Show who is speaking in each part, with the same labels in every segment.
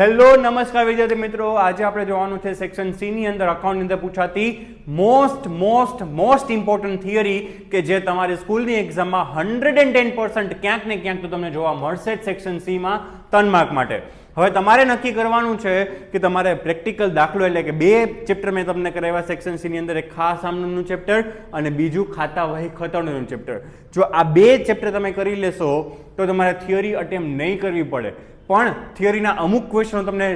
Speaker 1: Hello, નમસ્કાર વિદ્યાર્થી મિત્રો. આજે આપણે જોવાનું છે સેક્શન સી ની અંદર અકાઉન્ટની અંદર પૂછાતી most most most important theory કે જે તમારી સ્કૂલની એક્ઝામમાં હંડ્રેડ એન્ડ ટેન પર્સન્ટ ક્યાંક ને ક્યાંક તો તમને જોવા મળશે જ સેક્શન સીમાં ત્રણ માર્ક માટે. હવે તમારે નક્કી કરવાનું છે કે તમારે પ્રેક્ટિકલ દાખલો એટલે કે બે ચેપ્ટર મેં તમને કરાવ્યા સેક્શન સી ની અંદર, એક ખાસ આમનું ચેપ્ટર અને બીજું ખાતા વહી ખતરનું ચેપ્ટર જો આ બે ચેપ્ટર તમે કરી લેશો તો તમારે થિયરી અટેમ્પ નહીં કરવી પડે. પણ થિયરીના અમુક ક્વેશ્ચનો તમને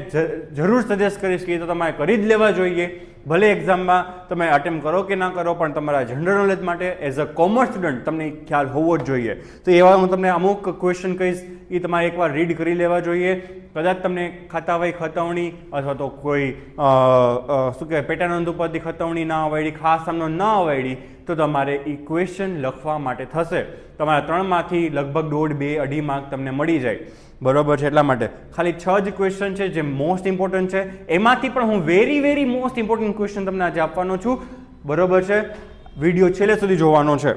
Speaker 1: જરૂર સજેસ્ટ કરીશ કે એ તો તમારે કરી જ લેવા જોઈએ. ભલે એક્ઝામમાં તમે અટેમ્પ કરો કે ના કરો, પણ તમારા જનરલ નોલેજ માટે એઝ અ કોમર્સ સ્ટુડન્ટ તમને ખ્યાલ હોવો જ જોઈએ. તો એવા હું તમને અમુક ક્વેશ્ચન કહીશ, એ તમારે એકવાર રીડ કરી લેવા જોઈએ. કદાચ તમને ખાતાવાઈ ખતવણી અથવા તો કોઈ શું કહેવાય પેટાનંદ ઉપરથી ખતવણી ના આવડી ખાસ સામનો ન આવડી તો તમારે એ ક્વેશ્ચન લખવા માટે થશે. તમારા ત્રણમાંથી લગભગ દોઢ બે અઢી માર્ક તમને મળી જાય. બરોબર છે, એટલા માટે. ખાલી છ જ ક્વેશ્ચન છે જે મોસ્ટ ઇમ્પોર્ટન્ટ છે. એમાંથી પણ હું very very most important question તમને આજે આપવાનો છું. બરોબર છે? વીડિયો છેલ્લે સુધી જોવાનો છે.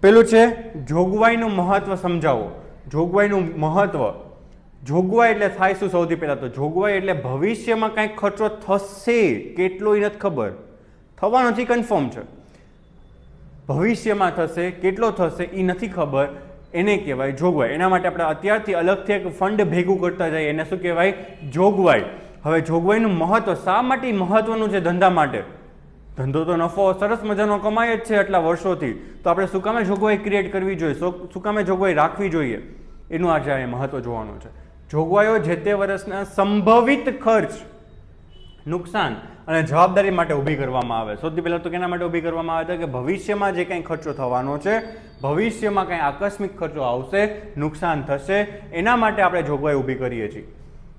Speaker 1: પેલું છે, જોગવાઈનું મહત્વ સમજાવો. જોગવાઈનું મહત્વ. જોગવાઈ એટલે થાય શું સૌથી પહેલાં તો? જોગવાઈ એટલે ભવિષ્યમાં કાંઈક ખર્ચો થશે. કેટલો એ નથી ખબર. થવાનો નથી કન્ફર્મ છે. ભવિષ્યમાં થશે, કેટલો થશે એ નથી ખબર. એને કહેવાય જોગવાઈ. એના માટે આપણે અત્યારથી અલગથી એક ફંડ ભેગું કરતા જઈએ. એને શું કહેવાય? જોગવાઈ. હવે જોગવાઈનું મહત્વ શા માટે મહત્વનું છે ધંધા માટે? ધંધો તો નફો, સરસ મજાનો કમાય જ છે આટલા વર્ષોથી. તો આપણે શું કામે જોગવાઈ ક્રિએટ કરવી જોઈએ? શું શું કામે જોગવાઈ રાખવી જોઈએ? એનું આજે અહીંયા મહત્વ જોવાનું છે. જોગવાઈઓ જે તે વર્ષના સંભવિત ખર્ચ, નુકસાન અને જવાબદારી માટે ઊભી કરવામાં આવે. સૌથી પહેલાં તો કેના માટે ઊભી કરવામાં આવે? છે કે ભવિષ્યમાં જે કંઈ ખર્ચો થવાનો છે, ભવિષ્યમાં કંઈ આકસ્મિક ખર્ચો આવશે, નુકસાન થશે, એના માટે આપણે જોગવાઈ ઊભી કરીએ છીએ.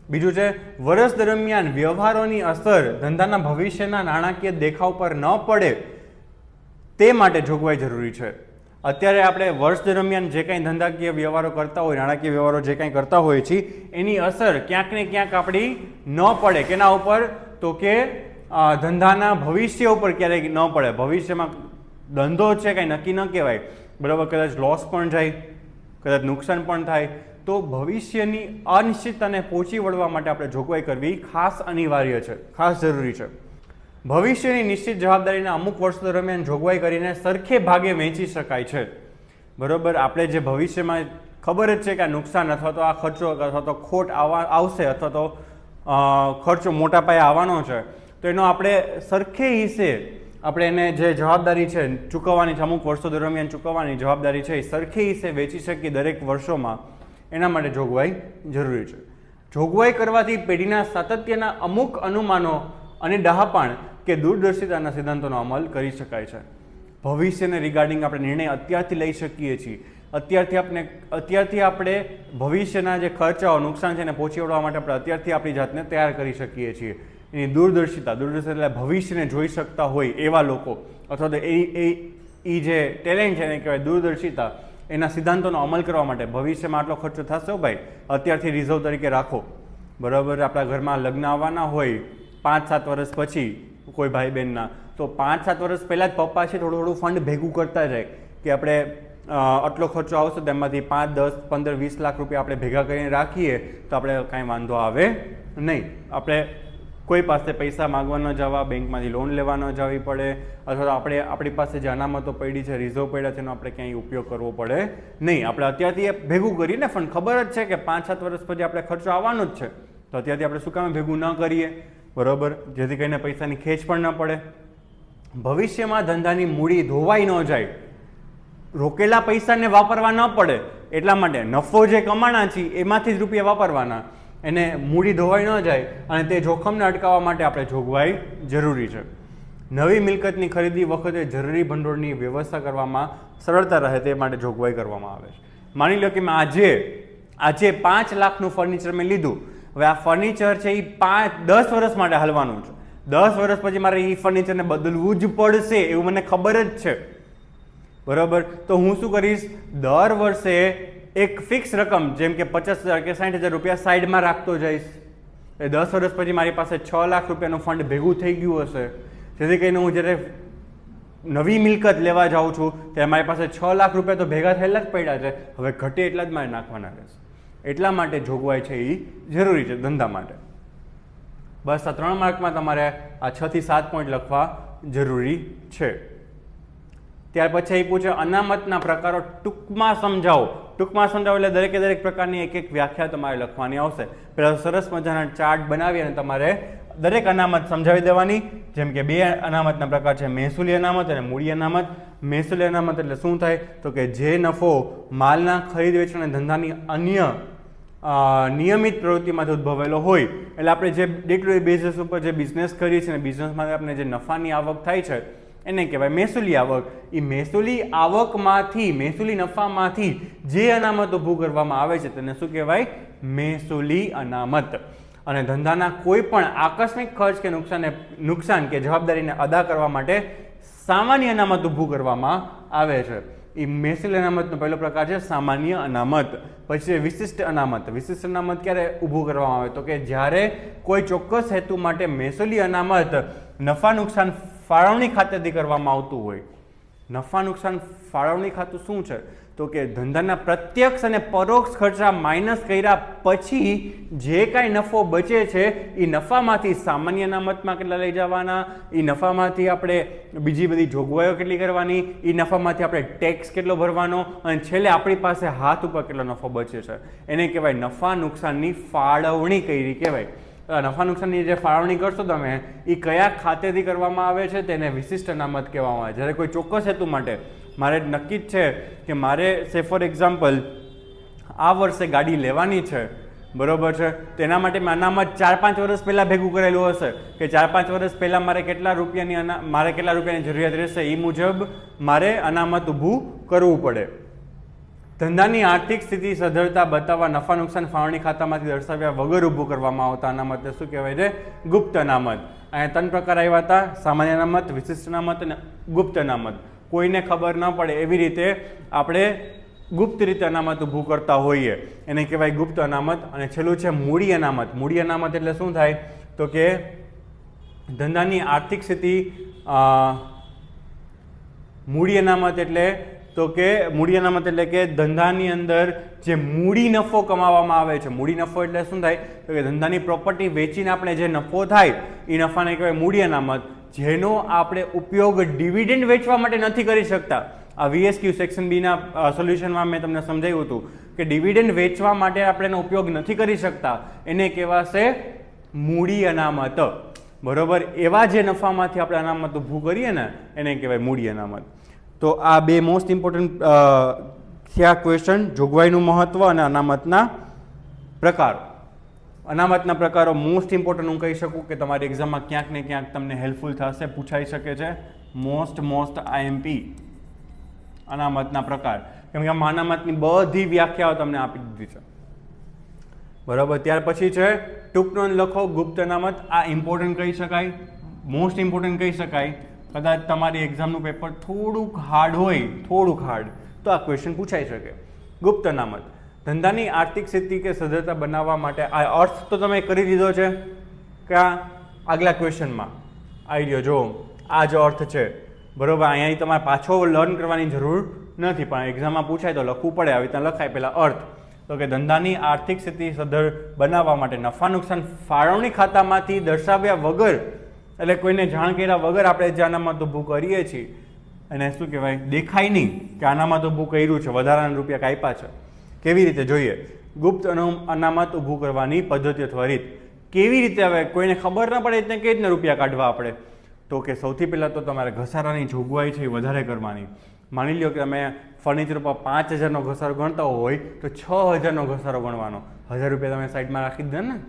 Speaker 1: બીજું છે, વર્ષ દરમિયાન વ્યવહારોની અસર ધંધાના ભવિષ્યના નાણાકીય દેખાવ પર ન પડે તે માટે જોગવાઈ જરૂરી છે. અત્યારે આપણે વર્ષ દરમિયાન જે કાંઈ ધંધાકીય વ્યવહારો કરતા હોય, નાણાકીય વ્યવહારો જે કાંઈ કરતા હોઈએ છીએ, એની અસર ક્યાંક ને ક્યાંક આપણી ન પડે. કેના ઉપર? તો કે ધંધાના ભવિષ્ય ઉપર ક્યારેય ન પડે. ભવિષ્યમાં ધંધો છે કાંઈ નક્કી ન કહેવાય. બરાબર, કદાચ લોસ પણ જાય, કદાચ નુકસાન પણ થાય. તો ભવિષ્યની અનિશ્ચિતતાને પહોંચી વળવા માટે આપણે જોગવાઈ કરવી ખાસ અનિવાર્ય છે, ખાસ જરૂરી છે. ભવિષ્યની નિશ્ચિત જવાબદારીના અમુક વર્ષો દરમિયાન જોગવાઈ કરીને સરખે ભાગે વહેંચી શકાય છે. બરાબર, આપણે જે ભવિષ્યમાં ખબર જ છે કે આ નુકસાન અથવા તો આ ખર્ચો અથવા તો ખોટ આવવા, આવશે અથવા તો ખર્ચો મોટા પાયે આવવાનો છે. તો એનો આપણે સરખે હિસ્સે આપણે એને જે જવાબદારી છે ચૂકવવાની છે, અમુક વર્ષો દરમિયાન ચૂકવવાની જવાબદારી છે એ સરખે હિસ્સે વેચી શકીએ દરેક વર્ષોમાં, એના માટે જોગવાઈ જરૂરી છે. જોગવાઈ કરવાથી પેઢીના સાતત્યના અમુક અનુમાનો અને ડહાપણ કે દૂરદર્શિતાના સિદ્ધાંતોનો અમલ કરી શકાય છે. ભવિષ્યને રિગાર્ડિંગ આપણે નિર્ણય અત્યારથી લઈ શકીએ છીએ. અત્યારથી આપણે અત્યારથી આપણે ભવિષ્યના જે ખર્ચાઓ, નુકસાન છે એને પહોંચી વળવા માટે આપણે અત્યારથી આપણી જાતને તૈયાર કરી શકીએ છીએ. એની દૂરદર્શિતા દૂરદર્શિતા એટલે ભવિષ્યને જોઈ શકતા હોય એવા લોકો. અથવા તો એ એ એ જે ટેલેન્ટ છે એને કહેવાય દૂરદર્શિતા, એના સિદ્ધાંતોનો અમલ કરવા માટે ભવિષ્યમાં આટલો ખર્ચો થશે ભાઈ? અત્યારથી રિઝર્વ તરીકે રાખો. બરાબર? આપણા ઘરમાં લગ્ન આવવાના હોય પાંચ સાત વર્ષ પછી કોઈ ભાઈ બહેનના તો પાંચ સાત વર્ષ પહેલાં જ પપ્પા છે થોડું થોડું ફંડ ભેગું કરતા જાય કે આપણે આટલો ખર્ચો આવશે તેમાંથી પાંચ, દસ, પંદર, વીસ લાખ રૂપિયા આપણે ભેગા કરીને રાખીએ, તો આપણે કાંઈ વાંધો આવે નહીં. આપણે કોઈ પાસે પૈસા માંગવા ન જવા બેંકમાંથી લોન લેવા ન જવી પડે, અથવા તો આપણે આપણી પાસે જે અનામતો પડી છે, રિઝર્વ પડ્યા છે, એનો આપણે ક્યાંય ઉપયોગ કરવો પડે નહીં. આપણે અત્યારથી એ ભેગું કરીને પણ ખબર જ છે કે પાંચ સાત વર્ષ પછી આપણે ખર્ચો આવવાનો જ છે. તો અત્યારથી આપણે શું કામ ભેગું ન કરીએ? બરોબર? જેથી કરીને પૈસાની ખેંચ પણ ન પડે. ભવિષ્યમાં ધંધાની મૂડી ધોવાઈ ન જાય. રોકેલા પૈસાને વાપરવા ન પડે. એટલા માટે નફો જે કમાણા છીએ, એમાંથી જ રૂપિયા વાપરવાના. એને મૂડી ધોવાઈ ન જાય અને તે જોખમને અટકાવવા માટે આપણે જોગવાઈ જરૂરી છે. નવી મિલકતની ખરીદી વખતે જરૂરી ભંડોળની વ્યવસ્થા કરવામાં સરળતા રહે તે માટે જોગવાઈ કરવામાં આવે છે. માની લો કે મેં આજે આજે પાંચ લાખનું ફર્નિચર મેં લીધું. હવે આ ફર્નિચર છે એ પાંચ, દસ વર્ષ માટે હાલવાનું છે. દસ વર્ષ પછી મારે એ ફર્નિચરને બદલવું જ પડશે એવું મને ખબર જ છે. બરાબર? તો હું શું કરીશ? દર વર્ષે એક ફિક્સ રકમ, જેમ કે પચાસ હજાર કે સાઠ હજાર રૂપિયા સાઈડમાં રાખતો જઈશ. એ દસ વર્ષ પછી મારી પાસે છ લાખ રૂપિયાનું ફંડ ભેગું થઈ ગયું હશે. જેથી કરીને હું જ્યારે નવી મિલકત લેવા જાઉં છું, ત્યારે મારી પાસે છ લાખ રૂપિયા તો ભેગા થયેલા જ પડ્યા છે. હવે ઘટે એટલા જ મારે નાખવાના રહેશે. એટલા માટે જોગવાઈ છે એ જરૂરી છે, ધંધા માટે. બસ આ ત્રણ માર્કમાં તમારે આ છથી સાત પોઈન્ટ લખવા જરૂરી છે. ત્યાર પછી એ પૂછે અનામતના પ્રકારો ટૂંકમાં સમજાવો. ટૂંકમાં સમજાવો એટલે દરેકે દરેક પ્રકારની એક એક વ્યાખ્યા તમારે લખવાની આવશે. પહેલાં સરસ મજાના ચાર્ટ બનાવી અને તમારે દરેક અનામત સમજાવી દેવાની. જેમ કે બે અનામતના પ્રકાર છે, મહેસૂલી અનામત અને મૂડી અનામત. મહેસૂલી અનામત એટલે શું થાય? તો કે જે નફો માલના ખરીદ, વેચાણ અને ધંધાની અન્ય નિયમિત પ્રવૃત્તિમાંથી ઉદ્ભવેલો હોય. એટલે આપણે જે ડે ટુ ડે બેઝિસ ઉપર જે બિઝનેસ કરીએ છીએ અને બિઝનેસમાંથી આપણે જે નફાની આવક થાય છે એને કહેવાય મહેસૂલી આવક. એ મહેસૂલી આવકમાંથી, મહેસૂલી નફામાંથી જે અનામત ઊભું કરવામાં આવે છે તેને શું કહેવાય? મહેસૂલી અનામત. અને ધંધાના કોઈ પણ આકસ્મિક ખર્ચ કે નુકસાનને નુકસાન કે જવાબદારીને અદા કરવા માટે સામાન્ય અનામત ઊભું કરવામાં આવે છે. એ મહેસૂલી અનામતનો પહેલો પ્રકાર છે સામાન્ય અનામત. પછી છે વિશિષ્ટ અનામત. વિશિષ્ટ અનામત ક્યારે ઊભું કરવામાં આવે? તો કે જ્યારે કોઈ ચોક્કસ હેતુ માટે મહેસૂલી અનામત નફા નુકસાન ફાળવણી ખાતેથી કરવામાં આવતું હોય. નફા નુકસાન ફાળવણી ખાતું શું છે? તો કે ધંધાના પ્રત્યક્ષ અને પરોક્ષ ખર્ચા માઇનસ કર્યા પછી જે કાંઈ નફો બચે છે એ નફામાંથી સામાન્ય અનામતમાં કેટલા લઈ જવાના? એ નફામાંથી આપણે બીજી બધી જોગવાઈઓ કેટલી કરવાની? એ નફામાંથી આપણે ટેક્સ કેટલો ભરવાનો? અને છેલ્લે આપણી પાસે હાથ ઉપર કેટલો નફો બચે છે? એને કહેવાય નફા નુકસાનની ફાળવણી કઈ કહેવાય. નફા નુકસાનની જે ફાળવણી કરશો તમે એ કયા ખાતેથી કરવામાં આવે છે તેને વિશિષ્ટ અનામત કહેવામાં આવે જ્યારે કોઈ ચોક્કસ હેતુ માટે મારે નક્કી જ છે કે મારે, સે, ફોર એક્ઝામ્પલ, આ વર્ષે ગાડી લેવાની છે, બરોબર છે, તેના માટે મેં અનામત ચાર પાંચ વર્ષ પહેલાં ભેગું કરેલું હશે કે ચાર પાંચ વર્ષ પહેલાં મારે કેટલા રૂપિયાની અના, મારે કેટલા રૂપિયાની જરૂરિયાત રહેશે એ મુજબ મારે અનામત ઊભું કરવું પડે. ધંધાની આર્થિક સ્થિતિ સધળતા બતાવવા નફા નુકસાન ફાળવણી ખાતામાંથી દર્શાવ્યા વગર ઊભું કરવામાં આવતા અનામતને શું કહેવાય છે? ગુપ્ત અનામત. અહીંયા ત્રણ પ્રકાર આવ્યા હતા. સામાન્ય અનામત, વિશિષ્ટ અનામત અને ગુપ્ત અનામત. કોઈને ખબર ન પડે એવી રીતે આપણે ગુપ્ત રીતે અનામત ઊભું કરતા હોઈએ. એને કહેવાય ગુપ્ત અનામત અને છેલ્લું છે મૂડી અનામત. મૂડી અનામત એટલે શું થાય? તો કે ધંધાની આર્થિક સ્થિતિ મૂડી અનામત એટલે તો કે મૂડી અનામત એટલે કે ધંધાની અંદર જે મૂડી નફો કમાવામાં આવે છે. મૂડી નફો એટલે શું થાય? તો કે ધંધાની પ્રોપર્ટી વેચીને આપણે જે નફો થાય, એ નફાને કહેવાય મૂડી અનામત. જેનો આપણે ઉપયોગ ડિવિડન્ડ વેચવા માટે નથી કરી શકતા. આ વીએસક્યુ સેક્શન બીના સોલ્યુશનમાં મેં તમને સમજાવ્યું હતું કે ડિવિડન્ડ વેચવા માટે આપણે એનો ઉપયોગ નથી કરી શકતા. એને કહેવાશે મૂડી અનામત. બરોબર? એવા જે નફામાંથી આપણે અનામત ઊભું કરીએ ને, એને કહેવાય મૂડી અનામત. તો આ બે મોસ્ટ ઇમ્પોર્ટન્ટ થયા ક્વેશ્ચન જોગવાઈનું મહત્વ અને અનામતના પ્રકારો. અનામતના પ્રકારો મોસ્ટ ઇમ્પોર્ટન્ટ હું કહી શકું કે તમારી એક્ઝામમાં ક્યાંક ને ક્યાંક તમને હેલ્પફુલ થશે, પૂછાઈ શકે છે. મોસ્ટ મોસ્ટ આઈએમપી અનામતના પ્રકાર. કેમ કે આમાં અનામતની બધી વ્યાખ્યાઓ તમને આપી દીધી છે. બરાબર, ત્યાર પછી છે, ટૂંકનો લખો, ગુપ્ત અનામત, આ ઇમ્પોર્ટન્ટ કહી શકાય મોસ્ટ ઇમ્પોર્ટન્ટ કહી શકાય. કદાચ તમારી એક્ઝામનું પેપર થોડુંક હાર્ડ હોય, થોડુંક હાર્ડ તો આ ક્વેશ્ચન પૂછાઈ શકે. ગુપ્ત અનામત ધંધાની આર્થિક સ્થિતિ કે સદ્ધરતા બનાવવા માટે આ અર્થ તો તમે કરી દીધો છે? કે આગલા ક્વેશ્ચનમાં આવી ગયો જો, આ જ અર્થ છે. બરોબર અહીંયા તમારે પાછો લર્ન કરવાની જરૂર નથી, પણ એક્ઝામમાં પૂછાય તો લખવું પડે. આવી રીતે લખાય. પહેલાં અર્થ. તો કે ધંધાની આર્થિક સ્થિતિ સદ્ધર બનાવવા માટે નફા નુકસાન ફાળવણી ખાતામાંથી દર્શાવ્યા વગર એટલે કોઈને જાણ કર્યા વગર આપણે જે અનામત ઊભું કરીએ છીએ. અને શું કહેવાય? દેખાય નહીં કે અનામત ઊભું કર્યું છે, વધારાના રૂપિયા કાપ્યા છે. કેવી રીતે? જોઈએ. ગુપ્ત અનુ- અનામત ઊભું કરવાની પદ્ધતિ અથવા કેવી રીતે હવે? કોઈને ખબર ન પડે એટલે કેવી રીતના રૂપિયા કાઢવા આપણે? તો કે સૌથી પહેલાં તો તમારે ઘસારાની જોગવાઈ છે એ વધારે કરવાની. માની લ્યો કે તમે ફર્નિચર પર પાંચ હજારનો ઘસારો ગણતા હોય તો છ હજારનો ઘસારો ગણવાનો. હજાર રૂપિયા તમે સાઈડમાં રાખી દે ને.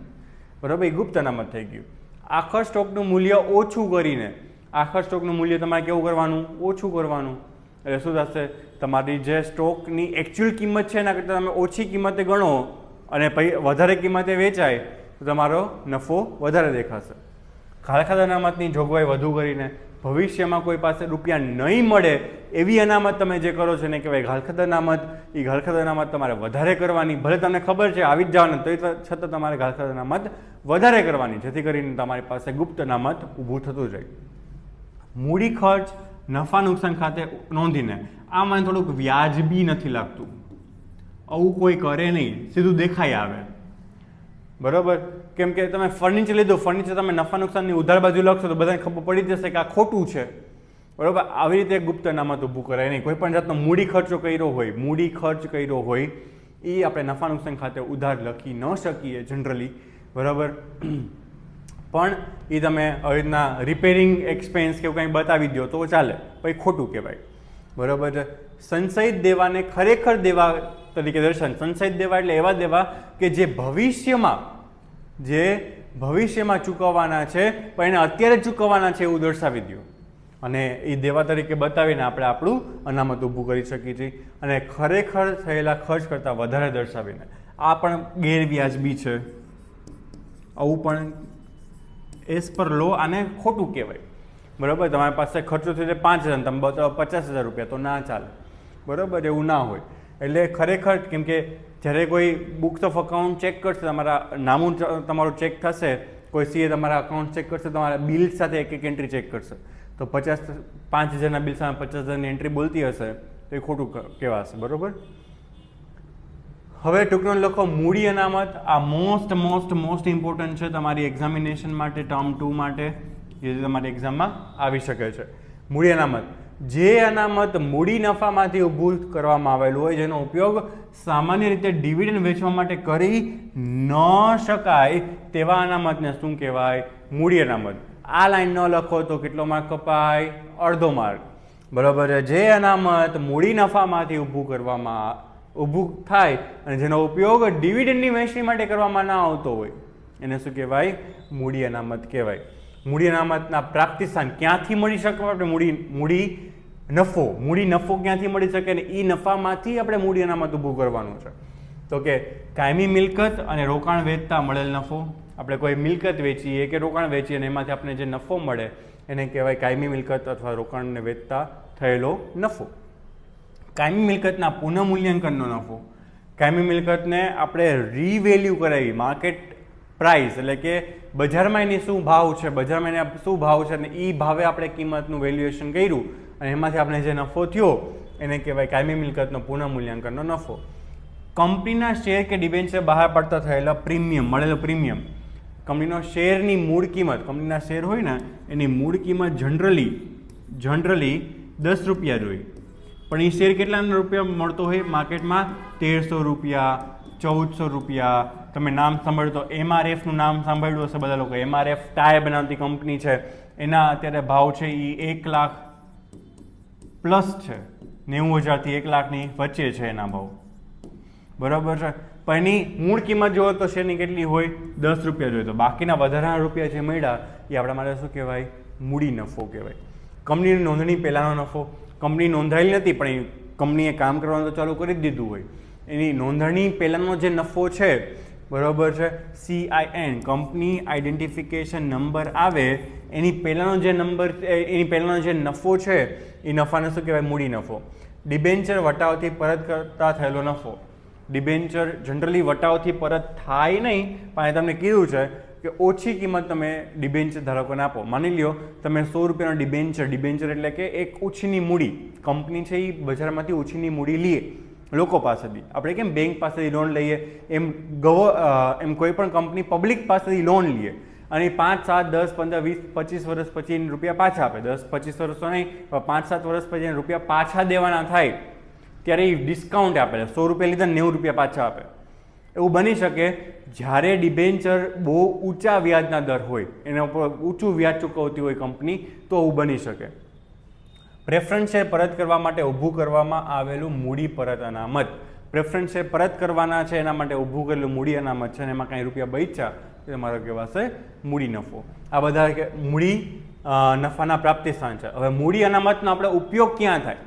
Speaker 1: બરાબર? એ ગુપ્ત અનામત થઈ ગયું. આખર સ્ટોકનું મૂલ્ય ઓછું કરીને આખર સ્ટોકનું મૂલ્ય તમારે કેવું કરવાનું? ઓછું કરવાનું. એટલે શું થશે? તમારી જે સ્ટોકની એકચ્યુઅલ કિંમત છે એના કરતાં તમે ઓછી કિંમતે ગણો અને પછી વધારે કિંમતે વેચાય, તો તમારો નફો વધારે દેખાશે. ખાલખાદ અનામતની જોગવાઈ વધુ કરીને ભવિષ્યમાં કોઈ પાસે રૂપિયા નહીં મળે એવી અનામત તમે જે કરો છો ને કહેવાય ઘાલખદ અનામત. એ ઘાલખદ અનામત તમારે વધારે કરવાની. ભલે તમને ખબર છે આવી જ જવાનું, તો છતાં તમારે ઘાલખદ અનામત વધારે કરવાની, જેથી કરીને તમારી પાસે ગુપ્ત અનામત ઊભું થતું જાય. મૂડી ખર્ચ, નફા નુકસાન ખાતે નોંધીને આ મને થોડુંક વ્યાજબી નથી લાગતું. આવું કોઈ કરે નહીં, સીધું દેખાઈ આવે. બરોબર? કેમ કે તમે ફર્નિચર લીધું ફર્નિચર તમે નફા નુકસાનની ઉધાર બાજુ લખશો તો બધાને ખબર પડી જશે કે આ ખોટું છે. બરોબર? આવી રીતે ગુપ્ત નામત ઊભું કરાય નહીં. કોઈ પણ જાતનો મૂડી ખર્ચો કર્યો હોય, મૂડી ખર્ચ કર્યો હોય એ આપણે નફા નુકસાન ખાતે ઉધાર લખી ન શકીએ જનરલી બરાબર? પણ એ તમે આવી રીતના રિપેરિંગ એક્સપેન્સ કે એવું કંઈ બતાવી દો તો ચાલે. પછી ખોટું કહેવાય. બરાબર છે? સંશયિત દેવાને ખરેખર દેવા તરીકે દર્શન સંશયિત દેવા એટલે એવા દેવા કે જે ભવિષ્યમાં જે ભવિષ્યમાં ચૂકવવાના છે, પણ એને અત્યારે ચૂકવવાના છે એવું દર્શાવી દઉં અને એ દેવા તરીકે બતાવીને આપણે આપણું અનામત ઊભું કરી શકીએ છીએ. અને ખરેખર થયેલા ખર્ચ કરતાં વધારે દર્શાવીને. આ પણ ગેરવ્યાજબી છે. આવું પણ એસ પર લો આને ખોટું કહેવાય. બરાબર? તમારી પાસે ખર્ચો થયો પાંચ હજાર, તમે બતાવો પચાસ હજાર રૂપિયા તો ના ચાલે. બરાબર? એવું ના હોય. એટલે ખરેખર કેમ કે જ્યારે કોઈ બુક્સ ઓફ અકાઉન્ટ ચેક કરશે, તમારા નામું તમારું ચેક થશે, કોઈ સીએ તમારા અકાઉન્ટ ચેક કરશે, તમારા બિલ સાથે એક એક એન્ટ્રી ચેક કરશે. તો પચાસ, પાંચ હજારના બિલ સામે પચાસ હજારની એન્ટ્રી બોલતી હશે, તો એ ખોટું કહેવાશે, બરાબર? હવે ટૂંકનો લખો, મૂડી અનામત, આ મોસ્ટ મોસ્ટ મોસ્ટ ઇમ્પોર્ટન્ટ છે તમારી એક્ઝામિનેશન માટે ટર્મ ટુ માટે, જે તમારી એક્ઝામમાં આવી શકે છે. મૂડી અનામત. જે અનામત મૂડી નફામાંથી ઊભું કરવામાં આવેલું હોય, જેનો ઉપયોગ સામાન્ય રીતે ડિવિડન્ડ વેચવા માટે કરી ન શકાય તેવા અનામતને શું કહેવાય? મૂડી અનામત. આ લાઈન ન લખો તો કેટલો માર્ક કપાય? અડધો માર્ક. બરાબર જે અનામત મૂડી નફામાંથી ઊભું કરવામાં ઊભું થાય અને જેનો ઉપયોગ ડિવિડન્ડની વહેંચણી માટે કરવામાં ના આવતો હોય, એને શું કહેવાય? મૂડી અનામત કહેવાય. મૂડી અનામતના પ્રાપ્તિ સ્થાન ક્યાંથી મળી શકે? આપણે મૂડી મૂડી નફો મૂડી નફો ક્યાંથી મળી શકે ને એ નફામાંથી આપણે મૂડી અનામત ઊભું કરવાનું છે. તો કે કાયમી મિલકત અને રોકાણ વેચતા મળેલ નફો. આપણે કોઈ મિલકત વેચીએ કે રોકાણ વેચીએ અને એમાંથી આપણે જે નફો મળે, એને કહેવાય કાયમી મિલકત અથવા રોકાણને વેચતા થયેલો નફો. કાયમી મિલકતના પુનઃમૂલ્યાંકનનો નફો. કાયમી મિલકતને આપણે રીવેલ્યુ કરાવી માર્કેટ પ્રાઇસ એટલે કે બજારમાં એની શું ભાવ છે, બજારમાં એના શું ભાવ છે અને એ ભાવે આપણે કિંમતનું વેલ્યુએશન કર્યું અને એમાંથી આપણે જે નફો થયો, એને કહેવાય કાયમી મિલકતનો પુનઃમૂલ્યાંકનનો નફો. કંપનીના શેર કે ડિબેન્ચર બહાર પડતા થયેલા પ્રીમિયમ, મળેલો પ્રીમિયમ, કંપનીનો શેરની મૂળ કિંમત, કંપનીના શેર હોય ને, એની મૂળ કિંમત જનરલી જનરલી દસ રૂપિયા જ હોય. પણ એ શેર કેટલાના રૂપિયા મળતો હોય? માર્કેટમાં તેરસો રૂપિયા, ચૌદસો રૂપિયા તમે નામ સાંભળ્યું તો એમઆરએફનું નામ સાંભળ્યું હશે બધા લોકો. એમઆરએફ ટાયર બનાવતી કંપની છે. એના અત્યારે ભાવ છે એ એક લાખ પ્લસ છે. નેવું હજારથી એક લાખની વચ્ચે છે એના ભાવ. બરાબર છે? પણ એની મૂળ કિંમત જુઓ તો શેરની કેટલી હોય? દસ રૂપિયા જોઈએ તો. બાકીના વધારાના રૂપિયા જે મળ્યા એ આપણા માટે શું કહેવાય? મૂડી નફો કહેવાય. કંપનીની નોંધણી પહેલાંનો નફો. કંપની નોંધાયેલી નથી, પણ એ કંપનીએ કામ કરવાનું તો ચાલુ કરી જ દીધું હોય. એની નોંધણી પહેલાંનો જે નફો છે બરાબર છે? સીઆઈએન કંપની આઈડેન્ટિફિકેશન નંબર આવે, એની પહેલાંનો જે નંબર એની પહેલાંનો જે નફો છે, એ નફાને શું કહેવાય? મૂડી નફો. ડિબેન્ચર વટાવથી પરત કરતા થયેલો નફો. ડિબેન્ચર જનરલી વટાવથી પરત થાય નહીં, પણ એ તમને કીધું છે કે ઓછી કિંમત તમે ડિબેન્ચર ધારકોને આપો. માની લ્યો, તમે સો રૂપિયાનો ડિબેન્ચર ડિબેન્ચર એટલે કે એક ઓછીની મૂડી. કંપની છે એ બજારમાંથી ઓછીની મૂડી લઈએ લોકો પાસેથી. આપણે કેમ બેંક પાસેથી લોન લઈએ? એમ ગવ એમ કોઈ પણ કંપની પબ્લિક પાસેથી લોન લઈએ અને પાંચ, સાત, દસ, પંદર, વીસ, પચીસ વર્ષ પછી એને રૂપિયા પાછા આપે. દસ, પચીસ વર્ષ તો નહીં, પણ પાંચ, સાત વર્ષ પછી એને રૂપિયા પાછા દેવાના થાય, ત્યારે એ ડિસ્કાઉન્ટ આપે. સો રૂપિયા લીધા નેવું રૂપિયા પાછા આપે. એવું બની શકે જ્યારે ડિબેન્ચર બહુ ઊંચા વ્યાજના દર હોય, એના ઉપર ઊંચું વ્યાજ ચૂકવતી હોય કંપની તો એવું બની શકે. પ્રેફરન્સ શેર પરત કરવા માટે ઊભું કરવામાં આવેલું મૂડી પરત અનામત. પ્રેફરન્સ શેર પરત કરવાના છે એના માટે ઊભું કરેલું મૂડી અનામત છે અને એમાં કાંઈ રૂપિયા બચ્યા તો તમારો કહેવાશે મૂડી નફો. આ બધા મૂડી નફાના પ્રાપ્તિ સ્થાન છે. હવે મૂડી અનામતનો આપણે ઉપયોગ ક્યાં થાય?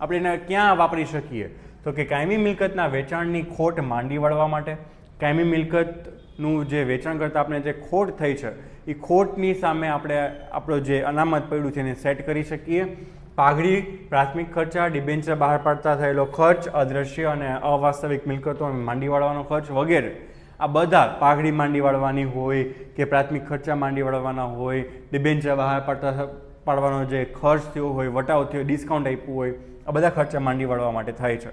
Speaker 1: આપણે એને ક્યાં વાપરી શકીએ? તો કે કાયમી મિલકતના વેચાણની ખોટ માંડી વાળવા માટે. કાયમી મિલકતનું જે વેચાણ કરતાં આપણે જે ખોટ થઈ છે, એ ખોટની સામે આપણે આપણો જે અનામત પડ્યું છે એને સેટ કરી શકીએ. પાઘડી, પ્રાથમિક ખર્ચા, ડિબેન્ચર બહાર પાડતા થયેલો ખર્ચ, અદ્રશ્ય અને અવાસ્તવિક મિલકતો માંડી વાળવાનો ખર્ચ વગેરે. આ બધા પાઘડી માંડી વાળવાની હોય કે પ્રાથમિક ખર્ચા માંડી વાળવાના હોય, ડિબેન્ચર બહાર પાડતા પાડવાનો જે ખર્ચ થયો હોય, વટાવ થયો, ડિસ્કાઉન્ટ આપ્યું હોય, આ બધા ખર્ચા માંડી વાળવા માટે થાય છે.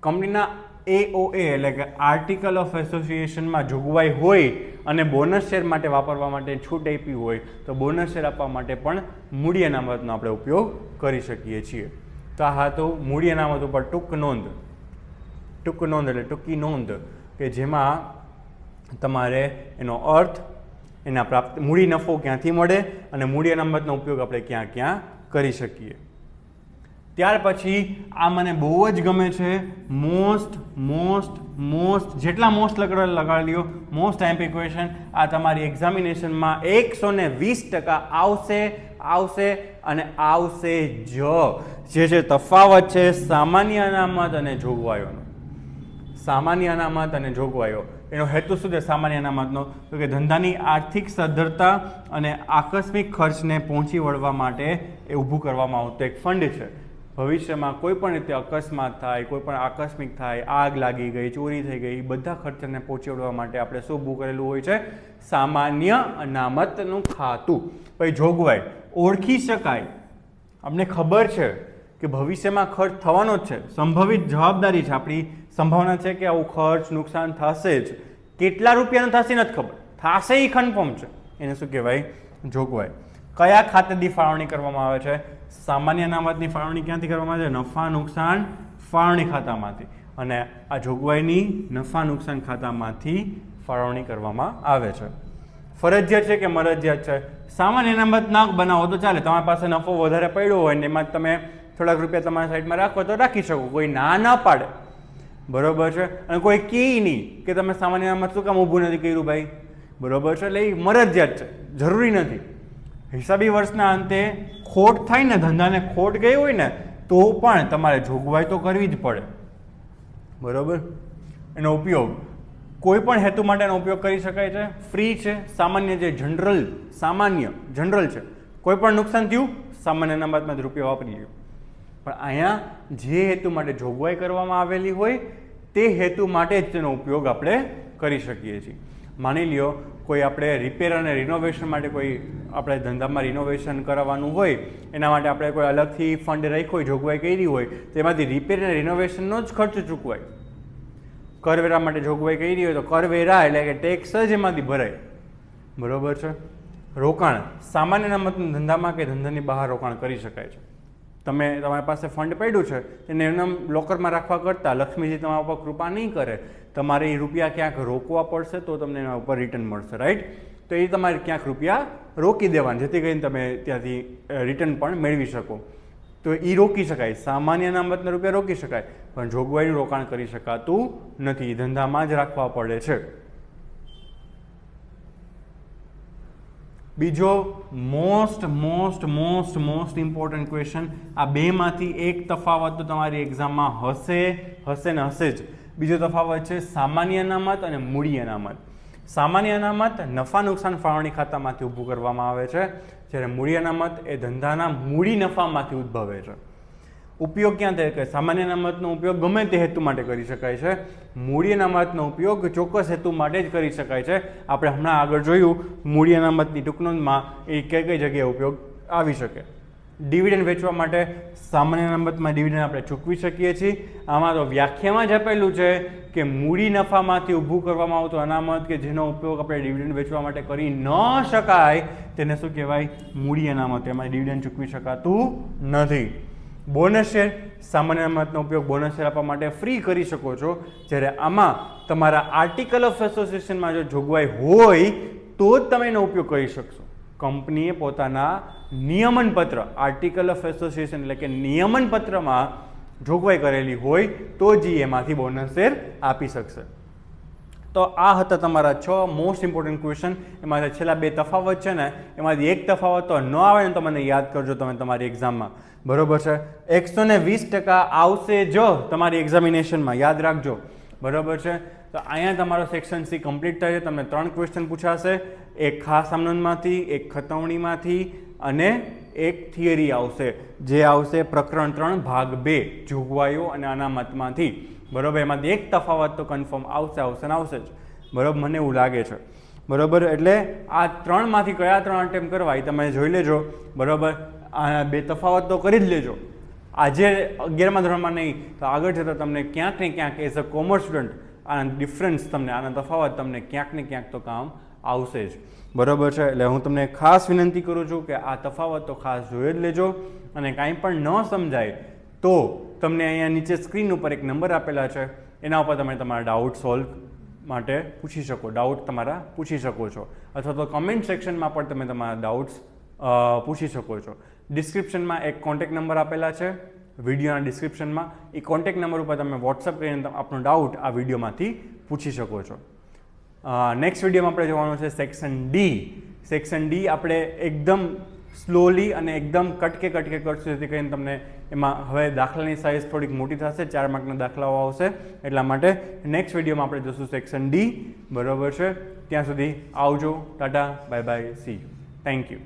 Speaker 1: કંપનીના એઓએ એટલે કે આર્ટિકલ ઓફ એસોસિએશનમાં જોગવાઈ હોય અને બોનસ શેર માટે વાપરવા માટે છૂટ આપી હોય, તો બોનસ શેર આપવા માટે પણ મૂડી અનામતનો આપણે ઉપયોગ કરી શકીએ છીએ. તો આ તો મૂડી અનામત ઉપર ટૂંક નોંધ. ટૂંક નોંધ એટલે ટૂંકી નોંધ કે જેમાં તમારે એનો અર્થ, એના પ્રાપ્ત, મૂડી નફો ક્યાંથી મળે અને મૂડી અનામતનો ઉપયોગ આપણે ક્યાં ક્યાં કરી શકીએ. ત્યાર પછી આ મને બહુ જ ગમે છે. મોસ્ટ મોસ્ટ મોસ્ટ જેટલા મોસ્ટ લગાડ લગાડી લ્યો મોસ્ટ ટાઈમ ઇક્વેશન આ તમારી એક્ઝામિનેશનમાં એકસો ને વીસ ટકા આવશે આવશે અને આવશે જ. જે છે તફાવત છે, સામાન્ય અનામત અને જોગવાઈઓનો. સામાન્ય અનામત અને જોગવાઈઓ. એનો હેતુ શું છે સામાન્ય અનામતનો? તો કે ધંધાની આર્થિક સદ્ધરતા અને આકસ્મિક ખર્ચને પહોંચી વળવા માટે એ ઊભું કરવામાં આવતું એક ફંડ છે. ભવિષ્યમાં કોઈ પણ રીતે અકસ્માત થાય, કોઈ પણ આકસ્મિક થાય, આગ લાગી ગઈ, ચોરી થઈ ગઈ બધા ખર્ચને પહોંચાડવા માટે આપણે શું ઊભું કરેલું હોય છે? સામાન્ય અનામતનું ખાતું. પછી જોગવાઈ, ઓળખી શકાય. આપણે ખબર છે કે ભવિષ્યમાં ખર્ચ થવાનો જ છે. સંભવિત જવાબદારી છે. આપણી સંભાવના છે કે આવું ખર્ચ નુકસાન થશે જ. કેટલા રૂપિયાનું થશે નથી ખબર. થશે એ કન્ફર્મ છે. એને શું કહેવાય? જોગવાઈ. કયા ખાતેથી ફાળવણી કરવામાં આવે છે? સામાન્ય અનામતની ફાળવણી ક્યાંથી કરવામાં આવે છે? નફા, નુકસાન ફાળવણી ખાતામાંથી. અને આ જોગવાઈની નફા, નુકસાન ખાતામાંથી ફાળવણી કરવામાં આવે છે. ફરજિયાત છે કે મરજિયાત છે? સામાન્ય અનામત ના બનાવો તો ચાલે. તમારી પાસે નફો વધારે પડ્યો હોય ને એમાં તમે થોડાક રૂપિયા તમારા સાઈડમાં રાખો તો રાખી શકો. કોઈ ના ના પાડે. બરોબર છે? અને કોઈ કી નહીં કે તમે સામાન્ય અનામત શું કામ ઊભું નથી કર્યું ભાઈ? બરોબર છે? એટલે એ મરજિયાત છે. જરૂરી નથી. હિસાબી વર્ષના અંતે ખોટ થાય ને, ધંધાને ખોટ ગઈ હોય ને, તો પણ તમારે જોગવાઈ તો કરવી જ પડે. બરાબર? એનો ઉપયોગ. કોઈ પણ હેતુ માટે એનો ઉપયોગ કરી શકાય છે. ફ્રી છે, સામાન્ય જે જનરલ, સામાન્ય જનરલ છે. કોઈ પણ નુકસાન થયું સામાન્ય બાદમાં જ રૂપિયા વાપરી લો પણ અહીંયા જે હેતુ માટે જોગવાઈ કરવામાં આવેલી હોય, તે હેતુ માટે જ તેનો ઉપયોગ આપણે કરી શકીએ છીએ. માની લ્યો કોઈ આપણે રિપેર અને રિનોવેશન માટે કોઈ આપણે ધંધામાં રિનોવેશન કરાવવાનું હોય, એના માટે આપણે કોઈ અલગથી ફંડ રાખ્યો હોય, જોગવાઈ કરી હોય તેમાંથી રિપેર અને રિનોવેશનનો જ ખર્ચ ચૂકવાય. કરવેરા માટે જોગવાઈ કરી હોય તો કરવેરા એટલે કે ટેક્સ જ એમાંથી ભરાય. બરાબર છે? રોકાણ. સામાન્ય અનામતના ધંધામાં કે ધંધાની બહાર રોકાણ કરી શકાય છે. તમે તમારી પાસે ફંડ પડ્યું છે, એને એમને લોકરમાં રાખવા કરતાં લક્ષ્મીજી તમારા ઉપર કૃપા નહીં કરે. તમારે એ રૂપિયા ક્યાંક રોકવા પડશે તો તમને એના ઉપર રિટર્ન મળશે રાઈટ તો એ તમારે ક્યાંક રૂપિયા રોકી દેવાના, જેથી કરીને તમે ત્યાંથી રિટર્ન પણ મેળવી શકો. તો એ રોકી શકાય, સામાન્ય અનામતના રૂપિયા રોકી શકાય, પણ જોગવાઈનું રોકાણ કરી શકાતું નથી ધંધામાં જ રાખવા પડે છે. બીજો most most most most important question આ બેમાંથી એક તફાવત તો તમારી એક્ઝામમાં હશે હશે ને હશે જ. બીજો તફાવત છે સામાન્ય અનામત અને મૂડી અનામત. સામાન્ય અનામત નફા નુકસાન ફાળવણી ખાતામાંથી ઊભું કરવામાં આવે છે, જ્યારે મૂડી અનામત એ ધંધાના મૂડી નફામાંથી ઉદ્ભવે છે. ઉપયોગ ક્યાં થાય? કે સામાન્ય અનામતનો ઉપયોગ ગમે તે હેતુ માટે કરી શકાય છે. મૂડી અનામતનો ઉપયોગ ચોક્કસ હેતુ માટે જ કરી શકાય છે. આપણે હમણાં આગળ જોયું, મૂડી અનામતની ટૂંકનોંધમાં એ કઈ કઈ જગ્યાએ ઉપયોગ આવી શકે. ડિવિડન્ડ વેચવા માટે સામાન્ય રમતમાં ડિવિડન્ડ આપણે ચૂકવી શકીએ છીએ. આમાં તો વ્યાખ્યામાં જ આપેલું છે કે મૂડી નફામાંથી ઊભું કરવામાં આવતું અનામત કે જેનો ઉપયોગ આપણે ડિવિડન્ડ વેચવા માટે કરી ન શકાય, તેને શું કહેવાય? મૂડી અનામત. એમાં ડિવિડન્ડ ચૂકવી શકાતું નથી. બોનસ શેર સામાન્ય અનામતનો ઉપયોગ બોનસ શેર આપવા માટે ફ્રી કરી શકો છો. જ્યારે આમાં તમારા આર્ટિકલ ઓફ એસોસિએશનમાં જો જોગવાઈ હોય, તો જ તમે એનો ઉપયોગ કરી શકશો. કંપનીએ પોતાના નિયમન પત્ર આર્ટિકલ ઓફ એસોસિએશન એટલે કે નિયમન પત્રમાં જોગવાઈ કરેલી હોય તો જ એમાંથી બોનસ શેર આપી શકશે. તો આ હતા તમારા છ મોસ્ટ ઇમ્પોર્ટન્ટ ક્વેશ્ચન એમાંથી છેલ્લા બે તફાવત છે ને, એમાંથી એક તફાવત તો ન આવે ને તો મને યાદ કરજો તમે તમારી એક્ઝામમાં બરોબર છે? એકસો ને વીસ ટકા આવશે જો તમારી એક્ઝામિનેશનમાં યાદ રાખજો. બરોબર છે? તો અહીંયા તમારો સેક્શન સી કમ્પ્લીટ થાય છે. તમને ત્રણ ક્વેશ્ચન પૂછાશે. એક ખાસ આમનંદમાંથી એક ખતવણીમાંથી અને એક થિયરી આવશે. જે આવશે પ્રકરણ ત્રણ, ભાગ બે, જોગવાઈઓ અને અનામતમાંથી. બરાબર? એમાંથી એક તફાવત તો કન્ફર્મ આવશે આવશે ને આવશે જ. બરાબર? મને એવું લાગે છે. બરાબર? એટલે આ ત્રણમાંથી કયા ત્રણ અટેમ્પ કરવા એ તમે જોઈ લેજો. બરાબર? આ બે તફાવત તો કરી જ લેજો. આજે અગિયારમા ધોરણમાં નહીં, તો આગળ જતાં તમને ક્યાંક ને ક્યાંક એઝ અ કોમર્સ સ્ટુડન્ટ આના ડિફરન્સ તમને આના તફાવત તમને ક્યાંક ને ક્યાંક તો કામ આવશે જ. બરાબર છે? એટલે હું તમને ખાસ વિનંતી કરું છું કે આ તફાવત તો ખાસ જોઈ જ લેજો અને કાંઈ પણ ન સમજાય તો તમને અહીંયા નીચે સ્ક્રીન ઉપર એક નંબર આપેલા છે. એના ઉપર તમે તમારા ડાઉટ સોલ્વ માટે પૂછી શકો ડાઉટ તમારા પૂછી શકો છો. અથવા તો કમેન્ટ સેક્શનમાં પણ તમે તમારા ડાઉટ્સ પૂછી શકો છો. ડિસ્ક્રિપ્શનમાં એક કોન્ટેક નંબર આપેલા છે. વિડીયોના ડિસ્ક્રિપ્શનમાં એ કોન્ટેક નંબર ઉપર તમે વોટ્સઅપ કરીને આપનો ડાઉટ આ વિડીયોમાંથી પૂછી શકો છો. નેક્સ્ટ વિડીયોમાં આપણે જોવાનું છે સેક્શન ડી સેક્શન ડી આપણે એકદમ સ્લોલી અને એકદમ કટકે કટકે કરશું, જેથી કરીને તમને એમાં હવે દાખલાની સાઇઝ થોડીક મોટી થશે, ચાર માર્કના દાખલાઓ આવશે. એટલા માટે નેક્સ્ટ વિડીયોમાં આપણે જોશું સેક્શન ડી બરોબર છે? ત્યાં સુધી આવજો. Tata. Bye bye. See you thank you